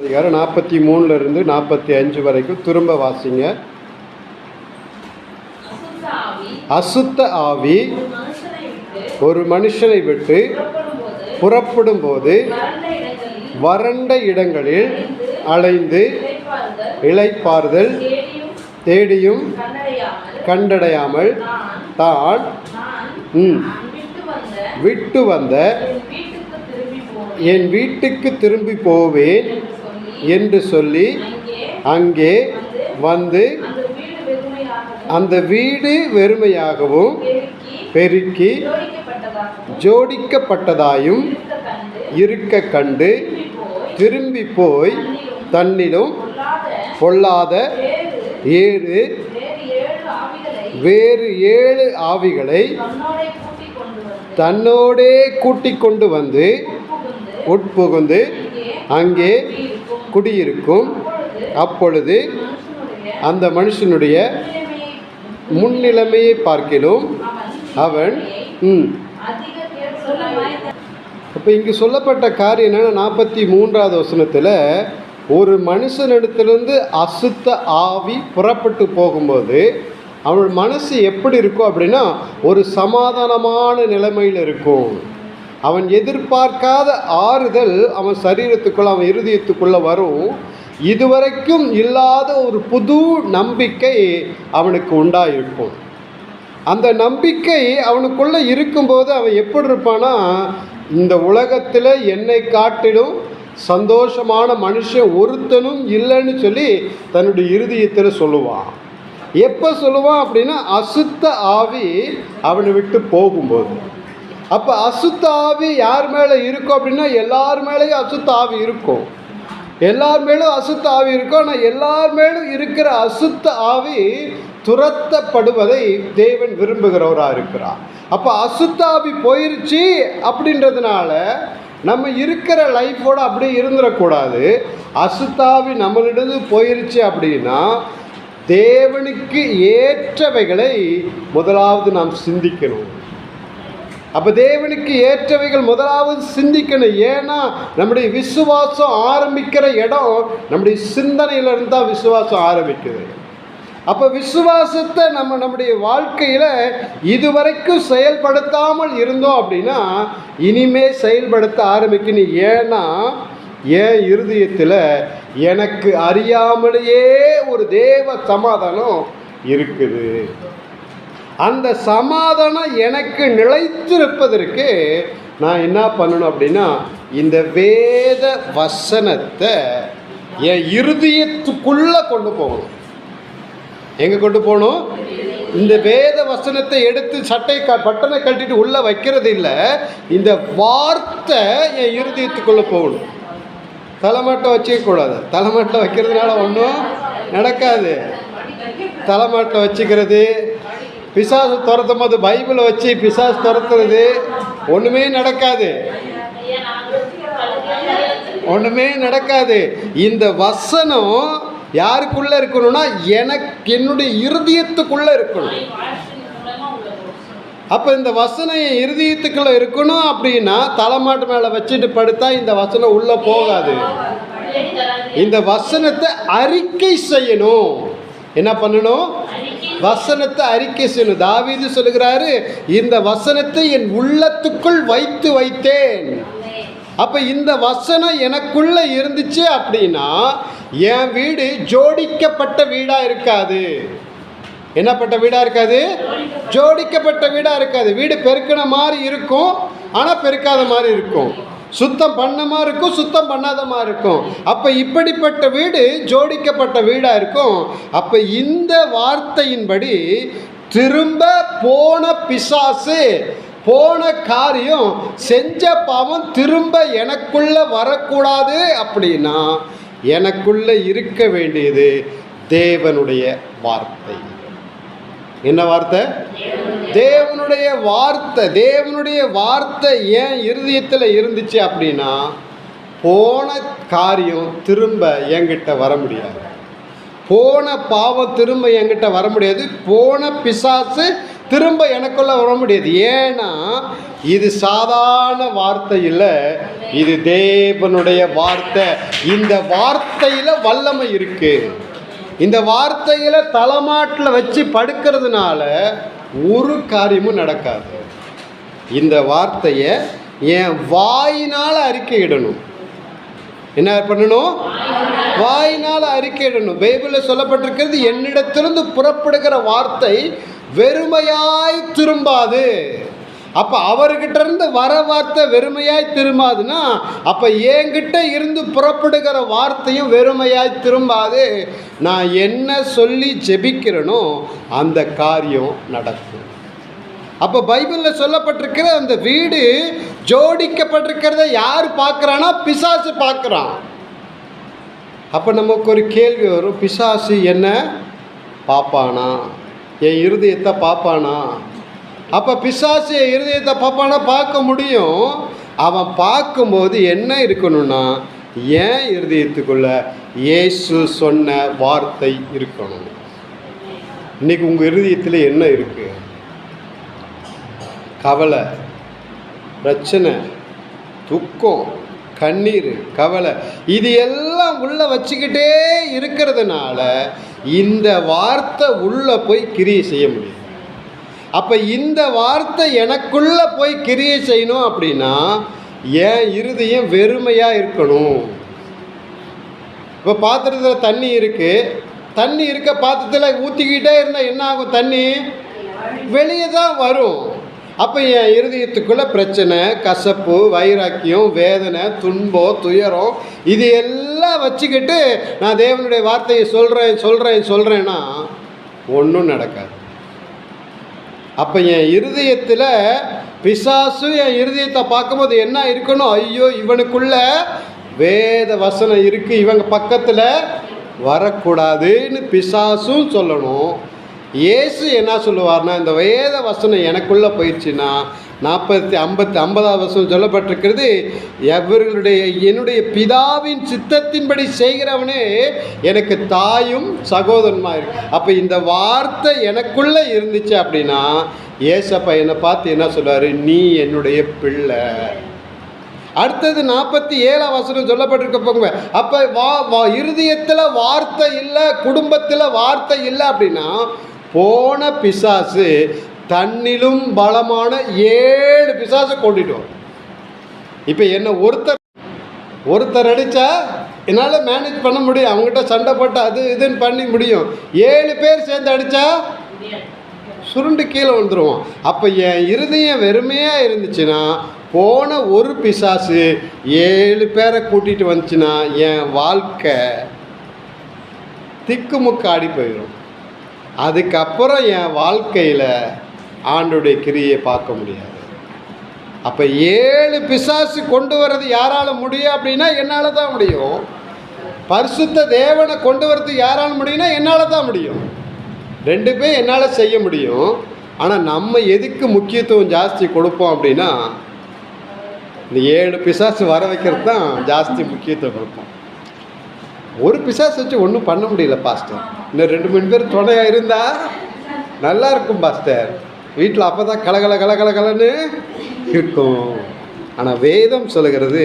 அதிகாரம் நாற்பத்தி மூணுல இருந்து நாற்பத்தி அஞ்சு வரைக்கும் திரும்ப வாசிங்க. அசுத்த ஆவி ஒரு மனுஷனை விட்டு புறப்படும்போது புறப்படும் போது வறண்ட இடங்களில் அலைந்து இழைப்பார்தல் தேடியும் கண்டடையாமல் தான் விட்டு வந்த விட்டு வந்த என் வீட்டுக்கு திரும்பி போவேன் என் வீட்டுக்கு திரும்பி போவேன் என்று சொல்லி அங்கே வந்து அந்த வீடு வெறுமையாகவும் பெருக்கி ஜோடிக்கப்பட்டதாயும் இருக்க கண்டு திரும்பி போய் தன்னிலும் பொல்லாத ஏழு வேறு ஏழு ஆவிகளை தன்னோடே கூட்டிக் கொண்டு வந்து உட்புகுந்து அங்கே குடியிருக்கும். அப்பொழுது அந்த மனுஷனுடைய முன்னிலைமையை பார்க்கிலும் அவன் இப்போ இங்கு சொல்லப்பட்ட காரியம் என்னென்னா நாற்பத்தி மூன்றாவது வசனத்தில் ஒரு மனுஷனிடத்திலிருந்து அசுத்த ஆவி புறப்பட்டு போகும்போது அவன் மனசு எப்படி இருக்கும் அப்படின்னா ஒரு சமாதானமான நிலைமையில் இருக்கும். அவன் எதிர்பார்க்காத ஆறுதல் அவன் சரீரத்துக்குள்ள அவன் இருதயத்துக்குள்ளே வரும். இதுவரைக்கும் இல்லாத ஒரு புது நம்பிக்கை அவனுக்கு உண்டாயிருக்கும். அந்த நம்பிக்கை அவனுக்குள்ளே இருக்கும்போது அவன் எப்படி இருப்பானா இந்த உலகத்தில் என்னை காட்டிலும் சந்தோஷமான மனுஷன் ஒருத்தனும் இல்லைன்னு சொல்லி தன்னுடைய இருதயத்தில் சொல்லுவான். எப்போ சொல்லுவான் அப்படின்னா அசுத்த ஆவி அவனை விட்டு போகும்போது. அப்போ அசுத்தாவி யார் மேலே இருக்கும் அப்படின்னா எல்லார் மேலேயும் அசுத்தாவி இருக்கும் எல்லார் மேலும் அசுத்த ஆவி இருக்கும் ஆனால் எல்லார் மேலும் இருக்கிற அசுத்த ஆவி துரத்தப்படுவதை தேவன் விரும்புகிறவராக இருக்கிறார். அப்போ அசுத்தாவி போயிருச்சு அப்படின்றதுனால நம்ம இருக்கிற லைஃபோட அப்படியே இருந்துடக்கூடாது அசுத்தாவி நம்மளிடந்து போயிருச்சு அப்படின்னா தேவனுக்கு ஏற்றவைகளை முதலாவது நாம் சிந்திக்கணும். அப்போ தேவனுக்கு ஏற்றவைகள் முதலாவது சிந்திக்கணும். ஏன்னா நம்முடைய விசுவாசம் ஆரம்பிக்கிற இடம் நம்முடைய சிந்தனையிலிருந்து தான் விசுவாசம் ஆரம்பிக்குது. அப்போ விசுவாசத்தை நம்ம நம்முடைய வாழ்க்கையில் இதுவரைக்கும் செயல்படுத்தாமல் இருந்தோம் அப்படின்னா இனிமே செயல்படுத்த ஆரம்பிக்கணும். ஏன்னா என் இருதயத்தில் எனக்கு அறியாமலேயே ஒரு தேவ சமாதானம் இருக்குது. அந்த சமாதானம் எனக்கு நிலைத்திருப்பதற்கு நான் என்ன பண்ணணும் அப்படின்னா இந்த வேத வசனத்தை என் இருதயத்துக்குள்ளே கொண்டு போகணும். எங்கே கொண்டு போகணும்? இந்த வேத வசனத்தை எடுத்து சட்டை க பட்டனை கட்டிட்டு உள்ளே வைக்கிறது இல்லை இந்த வார்த்தை என் இருதயத்துக்குள்ளே போகணும். தலைமாட்டை வச்சுக்கக்கூடாது தலைமட்டை வைக்கிறதுனால ஒன்றும் நடக்காது. தலைமட்டை வச்சுக்கிறது பிசாசு துரத்தும் போது பைபிளை வச்சு பிசாசு துரத்துறது ஒன்றுமே நடக்காது. ஒன்றுமே நடக்காது. இந்த வசனம் யாருக்குள்ளே இருக்கணும்னா எனக்கு என்னுடைய இருதயத்துக்குள்ளே இருக்கணும். அப்போ இந்த வசனம் என் இருதயத்துக்குள்ளே இருக்கணும் அப்படின்னா தலைமாட்டு மேலே வச்சுட்டு படுத்தா இந்த வசனம் உள்ளே போகாது. இந்த வசனத்தை அறிக்கை செய்யணும். என்ன பண்ணணும்? வசனத்தை அறிக்கை செய்யணும் தாவீது சொல்லுகிறாரு இந்த வசனத்தை என் உள்ளத்துக்குள் வைத்து வைத்தேன். அப்போ இந்த வசனம் எனக்குள்ள இருந்துச்சு அப்படின்னா என் வீடு ஜோடிக்கப்பட்ட வீடாக இருக்காது. என்னப்பட்ட வீடாக இருக்காது? ஜோடிக்கப்பட்ட வீடாக இருக்காது. வீடு பெருக்கின மாதிரி இருக்கும் ஆனால் பெருக்காத மாதிரி இருக்கும். சுத்தம் பண்ணமாக இருக்கும் சுத்தம் பண்ணாத மாதிரி இருக்கும். அப்போ இப்படிப்பட்ட வீடு ஜோடிக்கப்பட்ட வீடாக இருக்கும். அப்போ இந்த வார்த்தையின்படி திரும்ப போன பிசாசு போன காரியம் செஞ்ச பாவம் திரும்ப எனக்குள்ள வரக்கூடாது அப்படின்னா எனக்குள்ள இருக்க வேண்டியது தேவனுடைய வார்த்தை. என்ன வார்த்தை? தேவனுடைய வார்த்தை தேவனுடைய வார்த்தை ஏன் இருதயத்தில் இருந்துச்சு அப்படின்னா போன காரியம் திரும்ப என்கிட்ட வர முடியாது. போன பாவம் திரும்ப என்கிட்ட வர முடியாது. போன பிசாசு திரும்ப எனக்குள்ள வர முடியாது. ஏன்னா இது சாதாரண வார்த்தை இல்லை இது தேவனுடைய வார்த்தை. இந்த வார்த்தையில் வல்லமை இருக்குது இந்த வார்த்தையில் தலைமாட்டில் வச்சு படுக்கிறதுனால ஒரு காரியமும் நடக்காது. இந்த வார்த்தையை என் வாயினால் அறிக்கையிடணும். என்ன பண்ணணும்? வாயினால் அறிக்கையிடணும். பைபிளில் சொல்லப்பட்டிருக்கிறது என்னிடத்திலிருந்து புறப்படுகிற வார்த்தை வெறுமையாய் திரும்பாது. அப்போ அவர்கிட்ட இருந்து வர வார்த்தை வெறுமையாய் திரும்பாதுன்னா அப்போ என்கிட்ட இருந்து புறப்படுகிற வார்த்தையும் வெறுமையாய் திரும்பாது. நான் என்ன சொல்லி ஜெபிக்கிறேனோ அந்த காரியம் நடக்கும். அப்போ பைபிளில் சொல்லப்பட்டிருக்கிற அந்த வீடு ஜோடிக்கப்பட்டிருக்கிறத யார் பார்க்குறான்னா பிசாசு பார்க்குறான். அப்போ நமக்கு ஒரு கேள்வி வரும் பிசாசு என்ன? பார்ப்பானா என் இருதயத்தை பார்ப்பானா அப்போ பிசாசு என் இருதயத்தை பார்ப்பானா பார்க்க முடியும்? அவன் பார்க்கும்போது என்ன இருக்கணும்னா ஏன் இருதயத்துக்குள்ள இயேசு சொன்ன வார்த்தை இருக்கணும்? இன்னைக்கு உங்கள் இருதயத்தில் என்ன இருக்குது கவலை பிரச்சனை துக்கம் கண்ணீர் கவலை இது எல்லாம் உள்ள வச்சுக்கிட்டே இருக்கிறதுனால இந்த வார்த்தை உள்ளே போய் கிரியை செய்ய முடியும். அப்போ இந்த வார்த்தை எனக்குள்ளே போய் கிரியை செய்யணும் அப்படின்னா என் இருதயம் வெறுமையாக இருக்கணும். இப்போ பாத்திரத்தில் தண்ணி இருக்குது தண்ணி இருக்க பாத்திரத்தில் ஊற்றிக்கிட்டே இருந்தால் என்ன ஆகும் தண்ணி? வெளியே தான் வரும். அப்போ என் இருதயத்துக்குள்ளே பிரச்சனை கசப்பு வைராக்கியம் வேதனை துன்பம் துயரம் இது எல்லாம் வச்சுக்கிட்டு நான் தேவனுடைய வார்த்தையை சொல்கிறேன் சொல்கிறேன் சொல்கிறேன்னா ஒன்றும் நடக்காது. அப்போ என் இருதயத்தில் பிசாசு என் இருதயத்தை பார்க்கும்போது என்ன இருக்கணும்? ஐயோ இவனுக்குள்ள வேத வசனம் இருக்குது இவங்க பக்கத்தில் வரக்கூடாதுன்னு பிசாசும் சொல்லணும். இயேசு என்ன சொல்லுவார்னா இந்த வேத வசனம் எனக்குள்ளே போயிடுச்சுன்னா நாற்பத்தி ஐம்பத்தி ஐம்பதாவது வருஷம் சொல்லப்பட்டிருக்கிறது எவர்களுடைய என்னுடைய பிதாவின் சித்தத்தின்படி செய்கிறவனே எனக்கு தாயும் சகோதரமாக இருக்கு. அப்போ இந்த வார்த்தை எனக்குள்ளே இருந்துச்சு அப்படின்னா ஏசப்பா என்னை பார்த்து என்ன சொல்லுவார் நீ என்னுடைய பிள்ளை. அடுத்தது நாற்பத்தி ஏழாம் வசனம் சொல்லப்பட்டிருக்க போங்க அப்போ வா வா இருதயத்தில் வார்த்தை இல்லை குடும்பத்தில் வார்த்தை இல்லை அப்படின்னா போன பிசாசு தன்னிலும் பலமான ஏழு பிசாசை கொண்டுட்டு வரும் இப்போ என்ன ஒருத்தர் ஒருத்தர் அடித்தா என்னால் மேனேஜ் பண்ண முடியும். அவங்ககிட்ட சண்டை போட்டு அது இதுன்னு பண்ணி முடியும். ஏழு பேர் சேர்ந்து அடித்தா சுருண்டு கீழே வந்துடுவோம் அப்போ என் இருதயம் வெறுமையாக இருந்துச்சுன்னா போன ஒரு பிசாசு ஏழு பேரை கூட்டிகிட்டு வந்துச்சுன்னா என் வாழ்க்கை திக்குமுக்காடி போயிடும். அதுக்கப்புறம் என் வாழ்க்கையில் ஆண்டுடைய கிரியை பார்க்க முடியாது. அப்போ ஏழு பிசாசு கொண்டு வர்றது யாரால முடியும் அப்படின்னா என்னால் தான் முடியும். பரிசுத்த தேவனை கொண்டு வரது யாரால முடியும்னா என்னால் தான் முடியும். ரெண்டு பேர் என்னால் செய்ய முடியும். ஆனால் நம்ம எதுக்கு முக்கியத்துவம் ஜாஸ்தி கொடுப்போம் அப்படின்னா இந்த ஏழு பிசாசு வர வைக்கிறது தான் ஜாஸ்தி முக்கியத்துவம் கொடுப்போம். ஒரு பிசாசு வச்சு ஒன்றும் பண்ண முடியல பாஸ்டர். இன்னும் ரெண்டு மூணு பேர் துணையாக இருந்தால் நல்லா இருக்கும் பாஸ்டர். வீட்டில் அப்போ தான் கலகல கலகல கலன்னு இருக்கும். ஆனால் வேதம் சொல்லுகிறது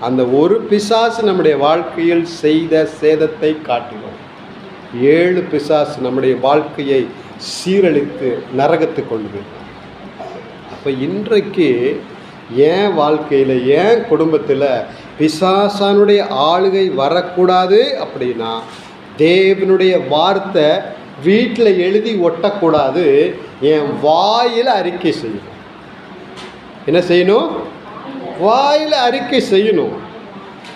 அந்த ஒரு பிசாசு நம்முடைய வாழ்க்கையில் செய்த சேதத்தை காட்டினோம் ஏழு பிசாசு நம்முடைய வாழ்க்கையை சீரழித்து நரகத்து கொண்டு போயிடும் அப்போ இன்றைக்கு என் வாழ்க்கையில் என் குடும்பத்தில் பிசாசானுடைய ஆளுகை வரக்கூடாது அப்படின்னா தேவனுடைய வார்த்தை வீட்டில் எழுதி ஒட்டக்கூடாது என் வாயில் அறிக்கை செய்யணும். என்ன செய்யணும்? வாயில் அறிக்கை செய்யணும்.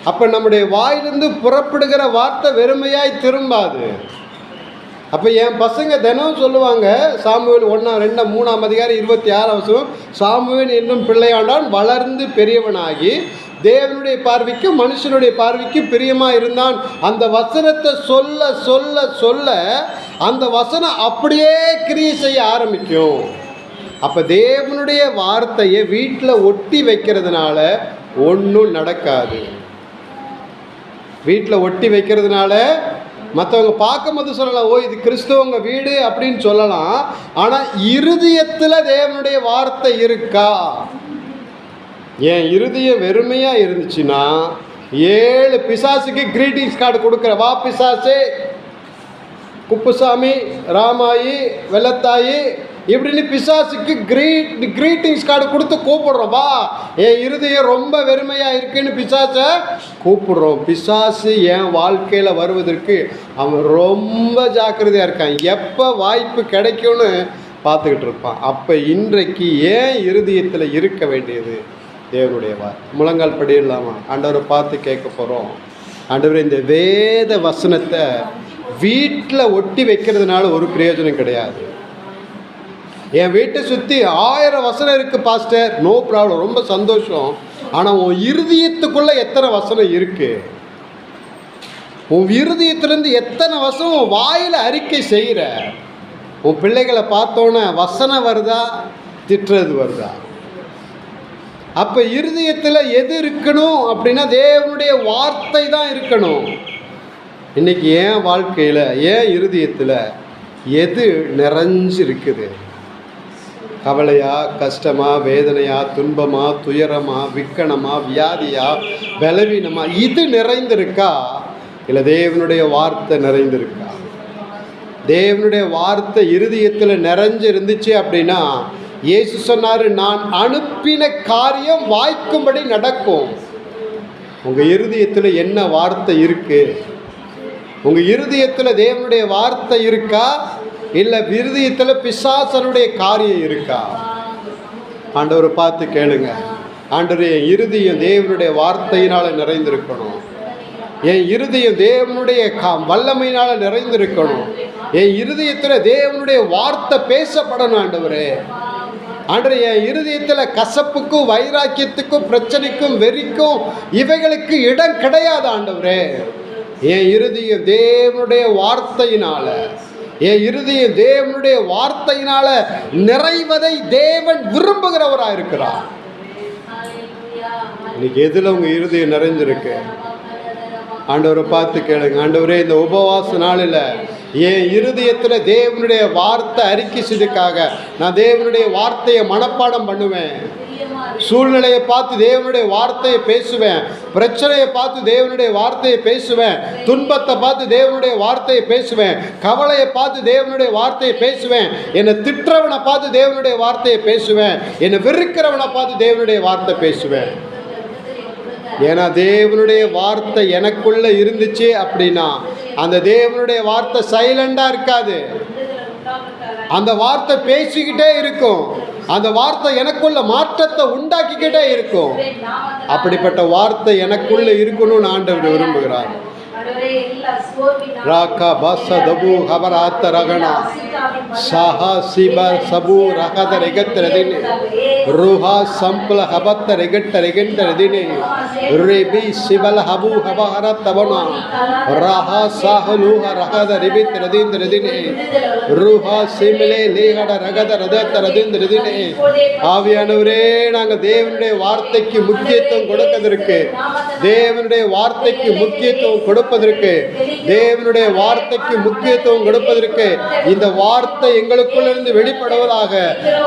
அப்போ நம்முடைய வாயிலிருந்து புறப்படுகிற வார்த்தை வெறுமையாய் திரும்பாது. அப்போ என் பசங்க தினம் சொல்லுவாங்க சாமுவேல் ஒன்றாம் ரெண்டாம் மூணாம் அதிகாரம் இருபத்தி ஆறாம் வருஷம் சாமுவேல் என்னும் பிள்ளையாண்டான் வளர்ந்து பெரியவனாகி தேவனுடைய பார்வைக்கு மனுஷனுடைய பார்வைக்கு பிரியமாக இருந்தான் அந்த வசனத்தை சொல்ல சொல்ல சொல்ல அந்த வசனம் அப்படியே கிரியை செய்ய ஆரம்பிக்கும். அப்போ தேவனுடைய வார்த்தையை வீட்டில் ஒட்டி வைக்கிறதுனால ஒன்றும் நடக்காது. வீட்டில் ஒட்டி வைக்கிறதுனால மற்றவங்க பார்க்கும்போது சொல்லலாம் ஓ இது கிறிஸ்துவங்க வீடு அப்படின்னு சொல்லலாம். ஆனால் இருதயத்தில் தேவனுடைய வார்த்தை இருக்கா? என் இருதயம் வெறுமையாக இருந்துச்சுன்னா ஏழு பிசாசுக்கு கிரீட்டிங்ஸ் கார்டு கொடுக்குற வா பிசாசே! குப்புசாமி ராமாயி வெள்ளத்தாயி இப்படின்னு பிசாசுக்கு கிரீட் கிரீட்டிங்ஸ் கார்டு கொடுத்து கூப்பிடுறோம். வா என் இருதயம் ரொம்ப வெறுமையாக இருக்குன்னு பிசாசை கூப்பிடுறோம். பிசாசு என் வாழ்க்கையில் வருவதற்கு அவன் ரொம்ப ஜாக்கிரதையாக இருக்கான். எப்போ வாய்ப்பு கிடைக்கும்னு பார்த்துக்கிட்டு இருப்பான். அப்போ இன்றைக்கு ஏன் இருதயத்தில் இருக்க வேண்டியது? தேவனுடைய வா முழங்கால் படியிடலாமா ஆண்டவரை பார்த்து கேட்க போகிறோம் ஆண்டவர் இந்த வேத வசனத்தை வீட்டில் ஒட்டி வைக்கிறதுனால ஒரு பிரயோஜனம் கிடையாது. என் வீட்டை சுற்றி ஆயிரம் வசனம் இருக்குது பாஸ்டர். நோ ப்ராப்ளம் ரொம்ப சந்தோஷம். ஆனால் உன் இருதயத்துக்குள்ளே எத்தனை வசனம் இருக்குது உன் இருதயத்துலேருந்து எத்தனை வசனம் உன் வாயில் அறிக்கை செய்கிற உன் பிள்ளைகளை பார்த்தோன்னே வசனம் வருதா? திட்டுறது வருதா? அப்போ இருதயத்தில் எது இருக்கணும் அப்படின்னா தேவனுடைய வார்த்தை தான் இருக்கணும். இன்றைக்கி ஏன் வாழ்க்கையில் ஏன் இருதயத்தில் எது நிறைஞ்சிருக்குது? கவலையா கஷ்டமா வேதனையா துன்பமா துயரமா விக்கணமா வியாதியா பலவீனமா இது நிறைந்திருக்கா? இல்லை தேவனுடைய வார்த்தை நிறைந்திருக்கா? தேவனுடைய வார்த்தை இருதயத்தில் நிறைஞ்சு இருந்துச்சு அப்படின்னா இயேசு சொன்னார் நான் அனுப்பின காரியம் வாய்க்கும்படி நடக்கும். உங்கள் இருதயத்தில் என்ன வார்த்தை இருக்குது உங்கள் இருதயத்தில் தேவனுடைய வார்த்தை இருக்கா? இல்லை இருதயத்தில் பிசாசனுடைய காரியம் இருக்கா? ஆண்டவரை பார்த்து கேளுங்க. ஆண்டவர் என் இருதயம் தேவனுடைய வார்த்தையினால் நிறைந்திருக்கணும். என் இருதயம் தேவனுடைய கா வல்லமையினால் நிறைந்திருக்கணும். என் இருதயத்தில் தேவனுடைய வார்த்தை பேசப்படணும் ஆண்டவரே. ஆண்டு என் இருதயத்தில் கசப்புக்கும் வைராக்கியத்துக்கும் பிரச்சனைக்கும் வெறிக்கும் இவைகளுக்கு இடம் கிடையாது ஆண்டவரே. என் இறுதிய தேவனுடைய வார்த்தையினால என் இறுதிய தேவனுடைய வார்த்தையினால நிறைவதை தேவன் விரும்புகிறவராக இருக்கிறார் இன்னைக்கு எதில் உங்கள் இருதயம் நிறைஞ்சிருக்கு? ஆண்டவரை பார்த்து கேளுங்க. ஆண்டவரே இந்த உபவாச நாளில் என் இருதயத்தில் தேவனுடைய வார்த்தை அறிக்கை செய்துக்காக நான் தேவனுடைய வார்த்தையை மனப்பாடம் பண்ணுவேன். சூழ்நிலையை பார்த்து தேவனுடைய வார்த்தையை பேசுவேன். பிரச்சனையை பார்த்து தேவனுடைய வார்த்தையை பேசுவேன். துன்பத்தை பார்த்து தேவனுடைய வார்த்தையை பேசுவேன். கவலையை பார்த்து தேவனுடைய வார்த்தையை பேசுவேன். என்னை திட்டுறவனை பார்த்து தேவனுடைய வார்த்தையை பேசுவேன். என்னை வெறுக்கிறவனை பார்த்து தேவனுடைய வார்த்தை பேசுவேன். ஏன்னா தேவனுடைய வார்த்தை எனக்குள்ள இருந்துச்சு அப்படின்னா அந்த தேவனுடைய வார்த்தை சைலண்டாக இருக்காது. அந்த வார்த்தை பேசிக்கிட்டே இருக்கும். அந்த வார்த்தை எனக்குள்ள மாற்றத்தை உண்டாக்கிக்கிட்டே இருக்கும். அப்படிப்பட்ட வார்த்தை எனக்குள்ள இருக்கணும்னு ஆண்டவர் விரும்புகிறார். ராக்கா பச தபு ஹபராத்த ரகணா சஹா சிப சபு ரகத ரெகத்தரதினே ருஹா சம்பல ஹபத்த ரெகட்ட ரெகண்டரதினே ரிபி சிபல ஹபு ஹபஹரத் தவனா ரஹா சாஹலூஹ ரகத ரிபித் ரதீந்திரதினே ருஹா சிமிலே லேகட ரகத ரதத்த ரதீந்திரதினே ஆவியானவரே நாங்கள் தேவனுடைய வார்த்தைக்கு முக்கியத்துவம் கொடுப்பதற்கு. தேவனுடைய வார்த்தைக்கு முக்கியத்துவம் கொடுப்பதற்கு. தேவனுடைய வார்த்தைக்கு முக்கியத்துவம் கொடுப்பதற்கு இந்த வார்த்தை எங்களுக்குள்ளிருந்து வெளிப்படுவதாக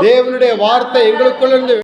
தேவனுடைய வார்த்தை எங்களுக்குள்ளிருந்து